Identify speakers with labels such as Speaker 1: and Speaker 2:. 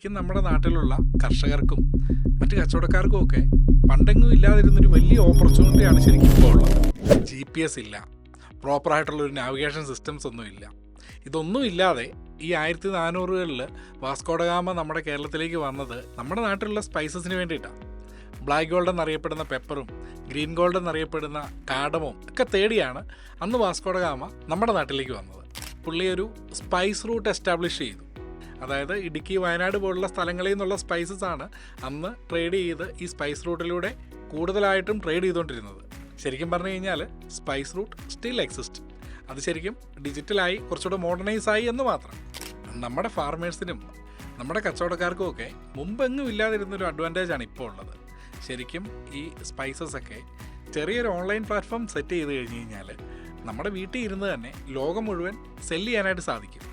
Speaker 1: ശരിക്കും നമ്മുടെ നാട്ടിലുള്ള കർഷകർക്കും മറ്റ് കച്ചവടക്കാർക്കും ഒക്കെ പണ്ടെങ്ങും ഇല്ലാതിരുന്നൊരു വലിയ ഓപ്പർച്യൂണിറ്റിയാണ് ശരിക്കും ഇപ്പോൾ ഉള്ളത്. ജി പി എസ് ഇല്ല. പ്രോപ്പറായിട്ടുള്ള ഒരു നാവിഗേഷൻ സിസ്റ്റംസ് ഒന്നും ഇല്ല. ഇതൊന്നും ഇല്ലാതെ ഈ ആയിരത്തി നാനൂറുകളിൽ വാസ്കോഡഗാമ നമ്മുടെ കേരളത്തിലേക്ക് വന്നത് നമ്മുടെ നാട്ടിലുള്ള സ്പൈസസിന് വേണ്ടിയിട്ടാണ് ബ്ലാക്ക് ഗോൾഡ് എന്നറിയപ്പെടുന്ന പെപ്പറും ഗ്രീൻ ഗോൾഡ് എന്നറിയപ്പെടുന്ന കാഡമും ഒക്കെ തേടിയാണ് അന്ന് വാസ്കോഡഗാമ നമ്മുടെ നാട്ടിലേക്ക് വന്നത്. പുള്ളി ഒരു സ്പൈസ് റൂട്ട് എസ്റ്റാബ്ലിഷ് ചെയ്തു. അതായത് ഇടുക്കി വയനാട് പോലുള്ള സ്ഥലങ്ങളിൽ നിന്നുള്ള സ്പൈസസ് ആണ് അന്ന് ട്രേഡ് ചെയ്ത് ഈ സ്പൈസ് റൂട്ടിലൂടെ കൂടുതലായിട്ടും ട്രേഡ് ചെയ്തുകൊണ്ടിരുന്നത്. ശരിക്കും പറഞ്ഞു കഴിഞ്ഞാൽ സ്പൈസ് റൂട്ട് സ്റ്റിൽ എക്സിസ്റ്റ് അത് ശരിക്കും ഡിജിറ്റലായി കുറച്ചുകൂടെ മോഡേണൈസ് ആയി എന്ന് മാത്രം. നമ്മുടെ ഫാർമേഴ്സിനും നമ്മുടെ കച്ചവടക്കാർക്കും ഒക്കെ മുമ്പെങ്ങും ഇല്ലാതിരുന്നൊരു അഡ്വാന്റേജ് ആണ് ഇപ്പോൾ ഉള്ളത്. ശരിക്കും ഈ സ്പൈസസ് ഒക്കെ ചെറിയൊരു ഓൺലൈൻ പ്ലാറ്റ്ഫോം സെറ്റ് ചെയ്ത് കഴിഞ്ഞ് കഴിഞ്ഞാൽ നമ്മുടെ വീട്ടിൽ ഇരുന്ന് തന്നെ ലോകം മുഴുവൻ സെൽ ചെയ്യാനായിട്ട് സാധിക്കും.